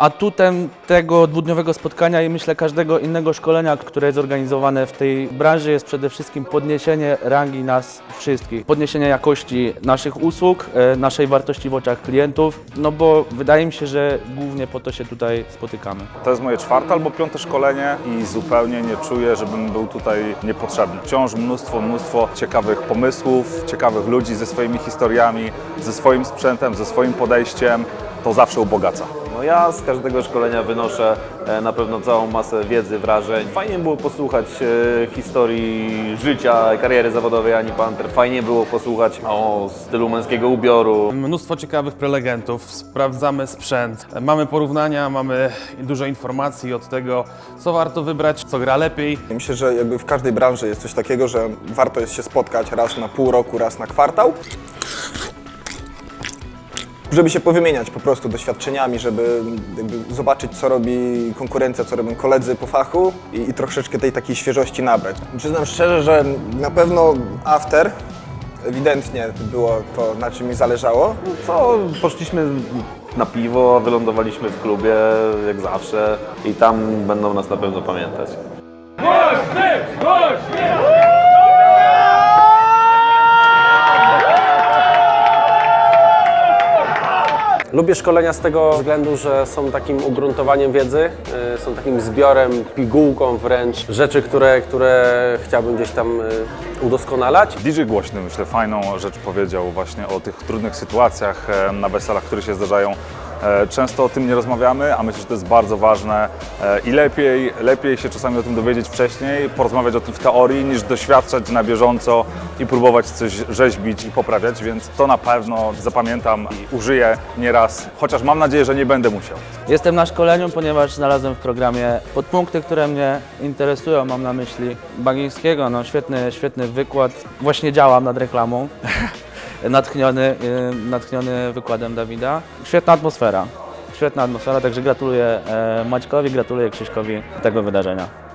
Atutem tego dwudniowego spotkania i myślę każdego innego szkolenia, które jest organizowane w tej branży jest przede wszystkim podniesienie rangi nas wszystkich, podniesienie jakości naszych usług, e, naszej wartości w oczach klientów, no bo wydaje mi się, że głównie po to się tutaj spotykamy. To jest moje czwarte albo piąte szkolenie i zupełnie nie czuję, żebym był tutaj niepotrzebny. Wciąż mnóstwo, mnóstwo ciekawych pomysłów, ciekawych ludzi ze swoimi historiami, ze swoim sprzętem, ze swoim podejściem. To zawsze ubogaca. No ja z każdego szkolenia wynoszę e, na pewno całą masę wiedzy, wrażeń. Fajnie było posłuchać e, historii życia, kariery zawodowej Ani Panter. Fajnie było posłuchać o stylu męskiego ubioru. Mnóstwo ciekawych prelegentów, sprawdzamy sprzęt, mamy porównania, mamy dużo informacji od tego, co warto wybrać, co gra lepiej. Myślę, że jakby w każdej branży jest coś takiego, że warto jest się spotkać raz na pół roku, raz na kwartał. Żeby się powymieniać po prostu doświadczeniami, żeby jakby zobaczyć, co robi konkurencja, co robią koledzy po fachu i, i troszeczkę tej takiej świeżości nabrać. Przyznam szczerze, że na pewno after ewidentnie było to, na czym mi zależało. Co, poszliśmy na piwo, wylądowaliśmy w klubie, jak zawsze. I tam będą nas na pewno pamiętać. Lubię szkolenia z tego względu, że są takim ugruntowaniem wiedzy, y, są takim zbiorem, pigułką wręcz rzeczy, które, które chciałbym gdzieś tam y, udoskonalać. DJ Głośny, myślę, fajną rzecz powiedział właśnie o tych trudnych sytuacjach e, na weselach, które się zdarzają. E, Często o tym nie rozmawiamy, a myślę, że to jest bardzo ważne e, i lepiej, lepiej się czasami o tym dowiedzieć wcześniej, porozmawiać o tym w teorii, niż doświadczać na bieżąco i próbować coś rzeźbić i poprawiać, więc to na pewno zapamiętam i użyję nieraz, chociaż mam nadzieję, że nie będę musiał. Jestem na szkoleniu, ponieważ znalazłem w programie podpunkty, które mnie interesują. Mam na myśli Bagińskiego, no świetny, świetny wykład. Właśnie działam nad reklamą. natchniony, y, natchniony wykładem Dawida. Świetna atmosfera. Świetna atmosfera, także gratuluję e, Maćkowi, gratuluję Krzyśkowi tego wydarzenia.